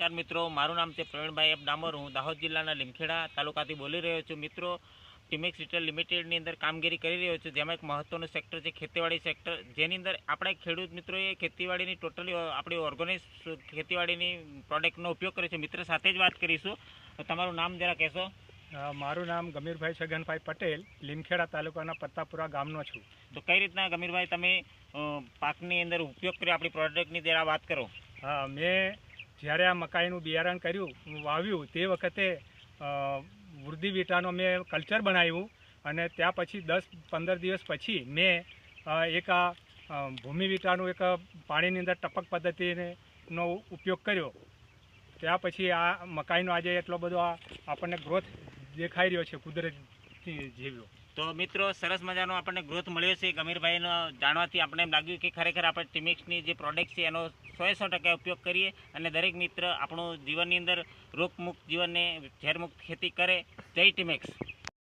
નમસ્કાર મિત્રો મારું નામ છે પ્રવીણભાઈ એફ ડામોર. હું દાહોદ જિલ્લાના લીમખેડા તાલુકાથી બોલી રહ્યો છું. મિત્રો ટીમેક્સ રિટેલ લિમિટેડની અંદર કામગીરી કરી રહ્યો છું. જેમાં એક મહત્વનું સેક્ટર છે ખેતીવાડી સેક્ટર. જેની અંદર આપણે ખેડૂત મિત્રોએ ખેતીવાડીની ટોટલી આપણી ઓર્ગેનિક ખેતીવાડીની પ્રોડક્ટનો ઉપયોગ કર્યો છે. મિત્ર સાથે જ વાત કરીશું. તો તમારું નામ જરા કહેશો. મારું નામ ગમીરભાઈ છગનભાઈ પટેલ. લીમખેડા તાલુકાના પત્તાપુરા ગામનો છું. તો કઈ રીતના ગમીરભાઈ તમે પાકની અંદર ઉપયોગ કર્યો? આપણી પ્રોડક્ટની જરા વાત કરો. હા મેં જ્યારે આ મકાઈનું બિયારણ કર્યું વાવ્યું, તે વખતે વૃદ્ધિ વિટાનો મેં કલ્ચર બનાવ્યું અને ત્યાં પછી દસ, પંદર દિવસ પછી મેં એક આ ભૂમિ વિટાનું એક પાણીની અંદર ટપક પદ્ધતિનો ઉપયોગ કર્યો. ત્યાં પછી આ મકાઈનો આજે એટલો બધો આપણને ગ્રોથ દેખાઈ રહ્યો છે, કુદરતી જેવો. તો મિત્રો, સરસ મજાનો આપણને ગ્રોથ મળ્યો છે. ગમીરભાઈનો જાણવાથી આપણે એમ લાગ્યું કે ખરેખર આપણે ટીમિક્સની જે પ્રોડક્ટ છે, એનો સો સો ટકા ઉપયોગ કરીએ અને દરેક મિત્ર આપણું જીવનની અંદર રોગમુક્ત જીવનને ઝેરમુક્ત ખેતી કરે. જય ટીમેક્સ